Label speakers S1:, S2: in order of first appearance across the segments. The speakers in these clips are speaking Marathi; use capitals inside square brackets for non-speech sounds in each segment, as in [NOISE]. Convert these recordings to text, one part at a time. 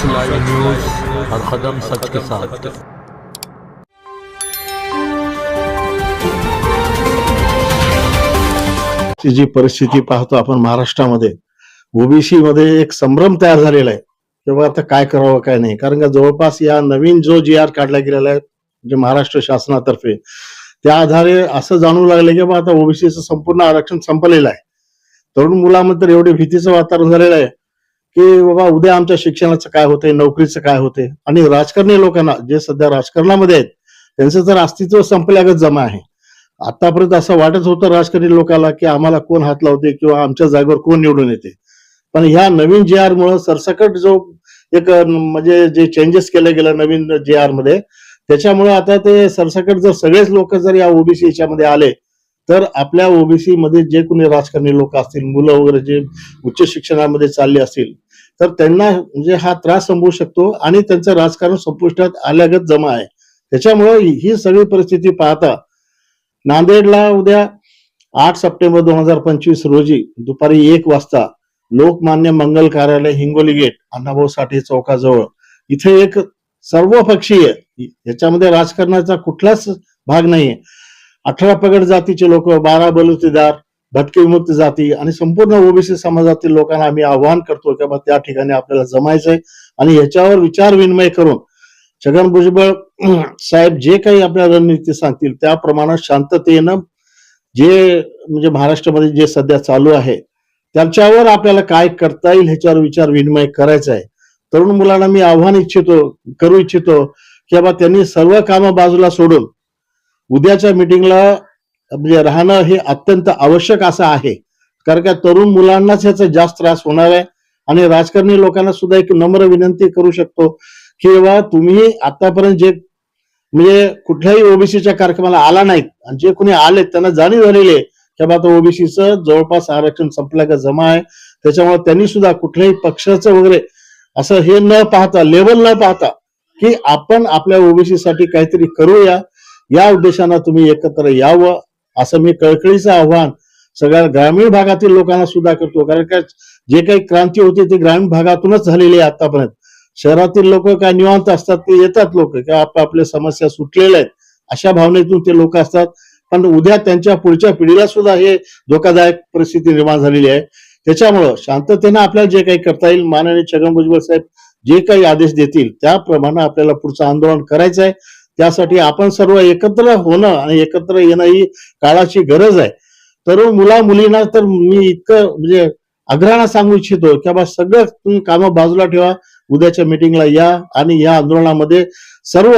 S1: सच लाइव न्यूज हर कदम सच के साथ।
S2: ची जी परिस्थिती पाहतो आपण महाराष्ट्रामध्ये ओबीसी मध्ये एक संभ्रम तयार झालेला आहे तेव्हा आता काय करावं काय नाही. कारण का जवळपास या नवीन जो जी आर काढला गेलेला आहे म्हणजे महाराष्ट्र शासनातर्फे त्या आधारे असं जाणू लागलं की बा आता ओबीसीचं संपूर्ण आरक्षण संपलेलं आहे. तरुण मुलामध्ये तर एवढे भीतीचं वातावरण झालेलं आहे. की बाबा उद्या आमच्या शिक्षणाचं काय होतंय नोकरीचं काय होतंय? आणि राजकारणी लोकांना जे सध्या राजकारणामध्ये आहेत त्यांचं तर अस्तित्व संपल्यागत जमा आहे. आतापर्यंत असं वाटत होतं राजकारणी लोकांना की आम्हाला कोण हात लावते किंवा आमच्या जागेवर कोण निवडून येते पण ह्या नवीन जे आर मुळे सरसकट जो एक म्हणजे जे चेंजेस केले गेलं नवीन जे आरमध्ये त्याच्यामुळे आता ते सरसकट जर सगळेच लोक जर या ओबीसी याच्यामध्ये आले तर आपल्या ओबीसी मध्ये जे कोणी राजकारणी लोक असतील मुलं वगैरे जे उच्च शिक्षणामध्ये चालले असतील तर त्यांना म्हणजे हा त्रास संभवू शकतो आणि त्यांचं राजकारण संपुष्टात आल्यागत जमा आहे. त्याच्यामुळे ही सगळी परिस्थिती पाहता नांदेडला उद्या आठ सप्टेंबर दोन हजार पंचवीस रोजी दुपारी एक वाजता लोकमान्य मंगल कार्यालय हिंगोली गेट अण्णाभाऊ साठे चौकाजवळ इथे एक सर्वपक्षीय याच्यामध्ये राजकारणाचा कुठलाच भाग नाहीये. अठरा पगड जातीचे लोक बारा बलुतेदार भटके विमुक्त जाती आणि संपूर्ण ओबीसी समाजातील लोकांना आम्ही आवाहन करतो की त्या ठिकाणी आपल्याला जमायचंय. आणि याच्यावर विचार विनिमय करून छगन भुजबळ [CLEARS THROAT] साहेब जे काही आपल्या रणनीती सांगतील त्याप्रमाणे शांततेनं जे म्हणजे महाराष्ट्रामध्ये जे सध्या चालू आहे त्याच्यावर आपल्याला काय करता येईल ह्याच्यावर विचार विनिमय करायचा आहे. तरुण मुलांना मी आव्हान इच्छितो करू इच्छितो की बाबा त्यांनी सर्व कामं बाजूला सोडून उद्याच्या मिटिंगला म्हणजे राहणं हे अत्यंत आवश्यक असं आहे. कारण का तरुण मुलांनाच ह्याचा जास्त त्रास होणार आहे. आणि राजकारणी लोकांना सुद्धा एक नम्र विनंती करू शकतो. की तुम्ही आतापर्यंत जे म्हणजे कुठल्याही ओबीसीच्या कार्यक्रमाला आला नाहीत आणि जे कोणी आले त्यांना जाणीव झालेली आहे की बाबा आता ओबीसीचं जवळपास आरक्षण संपलं का जमा आहे. त्याच्यामुळे त्यांनी सुद्धा कुठल्याही पक्षाचं वगैरे असं हे न पाहता लेवल न पाहता की आपण आपल्या ओबीसी साठी काहीतरी करूया. या उद्देशानं तुम्ही एकत्र यावं. असं मी कळकळीचं आव्हान सगळ्या ग्रामीण भागातील लोकांना सुद्धा करतो. कारण का जे काही क्रांती होती ती ग्रामीण भागातूनच झालेली आहे आतापर्यंत. शहरातील लोक काय निवांत असतात ते येतात लोक. किंवा आपल्या समस्या सुटलेल्या आहेत अशा भावनेतून ते लोक असतात. पण उद्या त्यांच्या पुढच्या पिढीला सुद्धा हे धोकादायक परिस्थिती निर्माण झालेली आहे. त्याच्यामुळं शांततेनं आपल्याला जे काही करता येईल माननीय छगन भुजबळ साहेब जे काही आदेश देतील त्याप्रमाणे आपल्याला पुढचं आंदोलन करायचं आहे. त्यासाठी आपण सर्व एकत्र होणं आणि एकत्र येणं ही काळाची गरज आहे. तरुण मुला मुलींना तर मी इतकं म्हणजे आग्रहानं सांगू इच्छितो की बाबा सगळं तुम्ही कामं बाजूला ठेवा. उद्याच्या मिटिंगला या आणि या आंदोलनामध्ये सर्व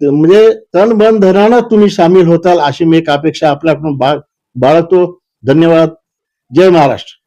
S2: म्हणजे तन मन धनानं तुम्ही सामील होताल अशी मी एक अपेक्षा आपल्याकडून बाळ बाळगतो. धन्यवाद. जय महाराष्ट्र.